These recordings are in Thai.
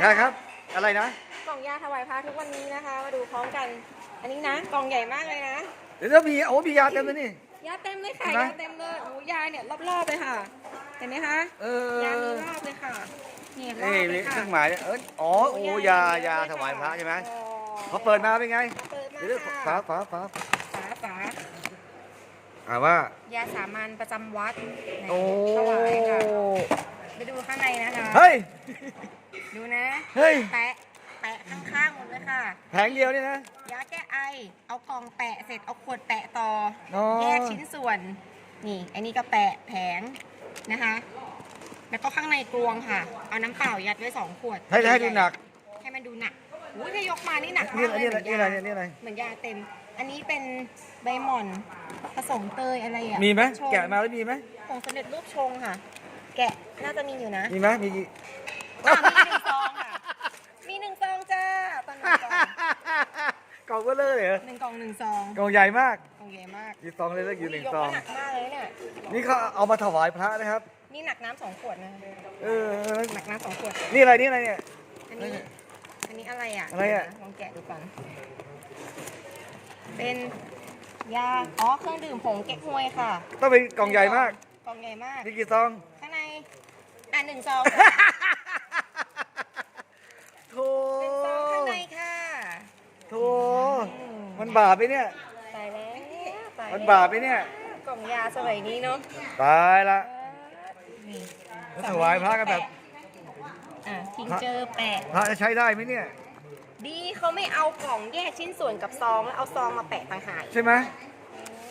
ใช่ครับ อะไรนะ กล่องยาถวายพระทุกวันนี้นะคะ มาดูพร้อมกัน อันนี้นะกล่องใหญ่มากเลยนะเดี๋ยวจะมีโอ้มียาเต็มเลยนี่ ยาเต็มเลยค่ะเห็นไหม ยาเต็มเลยโอ้ยาเนี่ยรอบๆเลยค่ะ เห็นไหมคะเอยามีอรอบเลยค่ะนี่รอนี่บเลมียเคค่ะรื่องหมายเนี่ยเอออ๋อโอ้ยายาถวายพระใช่ไหมอ๋อพอเปิดมาเป็นไงเปิดมาเดี๋ยวฝาค่ะฝาฝาฝาฝาอ่าว่า ยาสามัญประจำวัดโอ้ถวายค่ะไปดูข้างในนะคะ เฮ้ย ดูนะ เฮ้ย แปะ แปะข้างๆหมดเลยค่ะ แผงเดียวนี่นะ ยาแก้ไอ เอากล่องแปะเสร็จ เอาขวดแปะต่ออ๋อแยกชิ้นส่วน นี่ อันนี้ก็แปะแผงนะคะ แล้วก็ข้างในกลวงค่ะ เอาน้ำเปล่ายัดไว้สองขวดให้ให้ดูหนัก ให้มันดูหนักอุ้ยถ้ายกมานี่หนักนี่มากเลยนี่เหอะไรมือนนี่ยาอะไรนี่อะไร เหมือนยาเต็ม อันนี้เป็นใบหม่อนผสมเตยอะไรอะมีไหมชง แกะมาแล้วมีไหมผงสำเร็จรูปชงค่ะ แกะน่าจะมีอยู่นะ มีไหมมีกี่อะมีหนึ่งซองค่ะ มีหนึ่งซองจ้าตอนหนึ่งกล่อง กล่ องก็เลยเหรอหนึ่งกล่องหนึ่งซองกล่องใหญ่มากกล่องใหญ่มากกี่ซองเลยแล้วอยู่หนึ่งยกซองน้ำหนักมากเลยเนี่ยนี่เขาเอามาถวายพระนะครับ นี่หนักน้ำสองขวดนะเออหนักน้ำสองขวด นี่อะไรนี่อะไรเนี่ยอันนี้อันนี้อะไรอะอะไรอะเดี๋ยวนลองแกะดูก่อนเป็นยาอ๋อเครื่องดื่มผงเก๊กฮวยค่ะ ต้องเป็นกล่องใหญ่มากกล่องใหญ่มากนี่กี่ซองข้างในอะหนึ่งซอง โถ หนึ่งซองข้างในค่ะ โถ มันบาปไหมเนี่ย ตายแล้วตายแล้วมันบาปไหมเนี่ย กล่องยาสมัยนี้เนาะตายละนี่แล้วถวายพระกันแบบอะทิงเจอแปะ พระจะใช้ได้ไหมเนี่ย ดีเขาไม่เอากล่องแยกชิ้นส่วนกับซองแล้วเอาซองมาแปะต่างหากใช่ไหม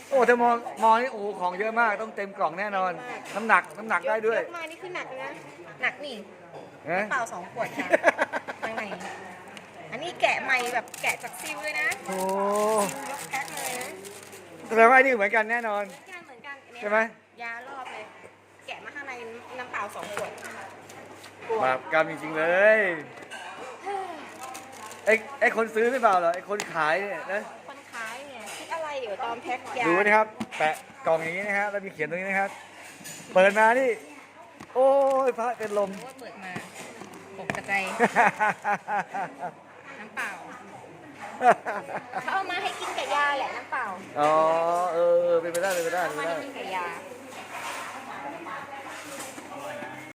โอ้ถ้ามองมองนี่โอ้ของเยอะมากต้องเต็มกล่องแน่นอน น้ำหนักน้ำหนักได้ด้วยยกมานี่คือหนักเลยนะ หนักนี่นะ เปล่าสองขวดค่ะข้างใน อันนี้แกะใหม่แบบแกะจากซิลเลยนะโอ้ซิลยกแพ็คเลยนะแสดงว่าไอ้นี่เหมือนกันแน่นอน เหมือนกันเหมือนกันอันเนี้ยใช่ไหม ยารอบเลย แกะมาข้างในน้ำเปล่าสองขวดบาปกรรมจริงๆเลยไอ้ไอ้คนซื้อไม่เปล่าเหรอไอ้คนขายเนี่ยนะคนขายเนี่ยคิดอะไรอยู่ตอนแพ็คยาดูนะครับ แปะกล่องอย่างนี้นะครับแล้วมีเขียนตรงนี้นะครับ เปิดมานี่ โอ้ยพระเป็นลม ว่าเปิดมาปกกระใจยน้ำเปล่า เขาเอามาให้กินกับยาแหละน้ำเปล่าอ๋อเออเป็นไปได้เป็นไปได้เอาเป็นมาไปให้ได้กินกับยา